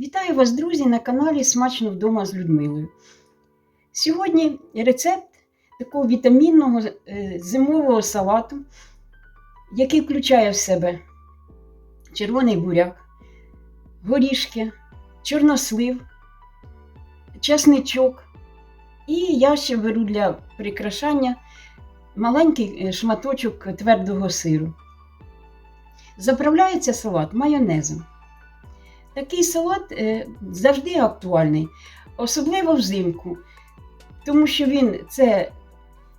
Вітаю вас, друзі, на каналі Смачно вдома з Людмилою. Сьогодні рецепт такого вітамінного е, зимового салату, який включає в себе червоний буряк, горішки, чорнослив, часничок. І я ще беру для прикрашання маленький е, шматочок твердого сиру. Заправляється салат майонезом. Такий салат е, завжди актуальний, особливо взимку, тому що він це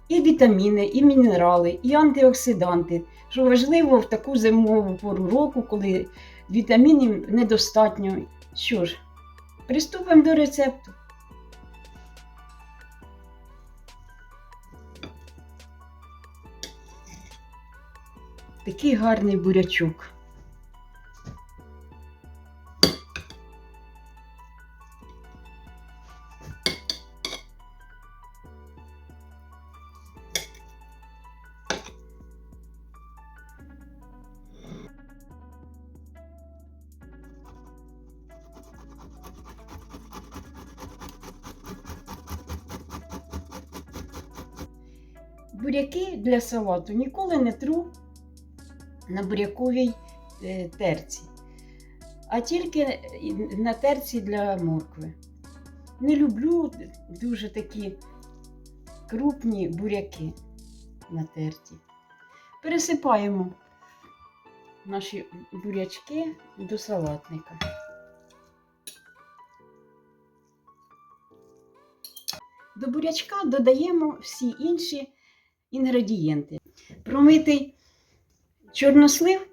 і вітаміни, і мінерали, і антиоксиданти, що важливо в таку зимову пору року, коли вітамінів недостатньо. Що ж, приступимо до рецепту. Такий гарний бурячок. Буряки для салату ніколи не тру на буряковій е, терці, а тільки на терці для моркви. Не люблю дуже такі крупні буряки на терті. Пересипаємо наші бурячки до салатника. До бурячка додаємо всі інші інгредієнти. Промитий чорнослив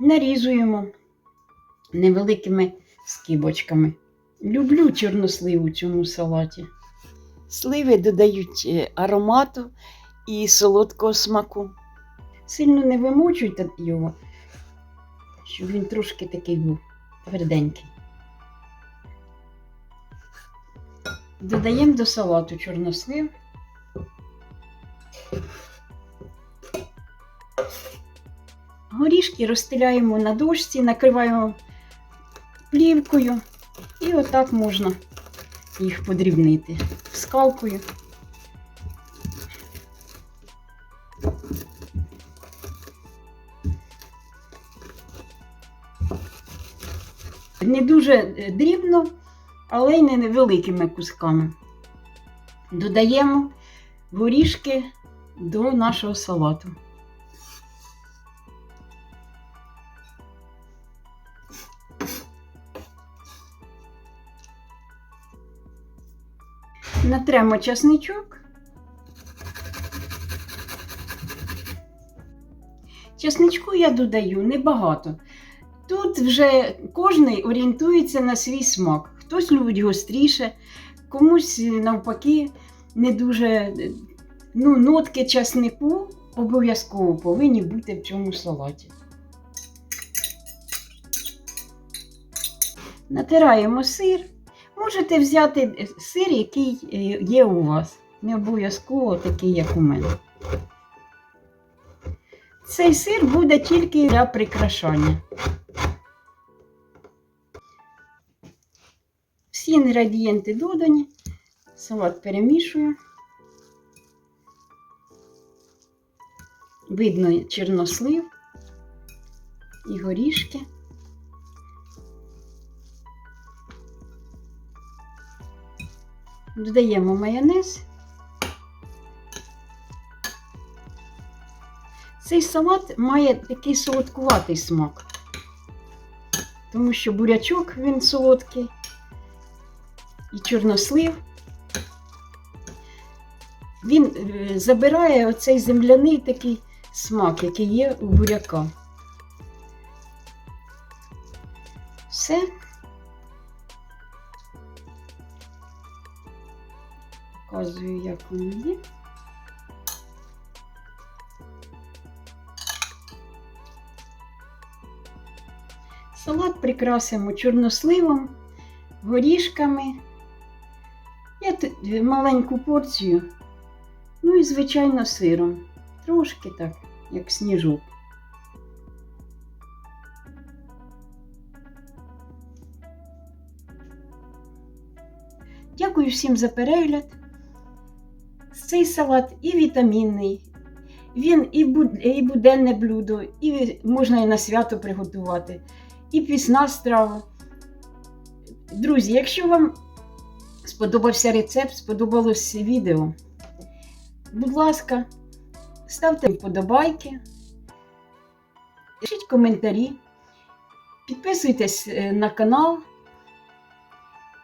нарізуємо невеликими скибочками. Люблю чорнослив у цьому салаті. Сливи додають е, аромату і солодкого смаку. Сильно не вимочуйте його, щоб він трошки такий був тверденький. Додаємо до салату чорнослив. Горішки розстеляємо на дошці, накриваємо плівкою і отак можна їх подрібнити скалкою. Не дуже е, дрібно, але й не невеликими кусками. Додаємо горішки до нашого салату. Натремо часничок. Часничку я додаю небагато. Тут вже кожний орієнтується на свій смак. Хтось любить гостріше, комусь навпаки не дуже ну, нотки часнику обов'язково повинні бути в цьому салаті. Натираємо сир. Можете взяти сир, який є у вас. Не обов'язково такий, як у мене. Цей сир буде тільки для прикрашання. Всі інгредієнти додані, салат перемішую. Видно чорнослив і горішки. Додаємо майонез. Цей салат має такий солодкуватий смак, тому що бурячок він солодкий і чорнослив. Він е, забирає оцей земляний такий смак, який є у буряка. Все. Показую, як воно є. Салат прикрасимо чорносливом, горішками. Я маленьку порцію, ну і, звичайно, сиром. Трошки так, як сніжок. Дякую всім за перегляд. Цей салат і вітамінний, він і, буденне блюдо, і можна і на свято приготувати, і пісна страва. Друзі, якщо вам сподобався рецепт, сподобалось відео, будь ласка, ставте вподобайки, пишіть коментарі, підписуйтесь е, на канал.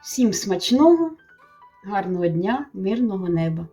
Всім смачного, гарного дня, мирного неба!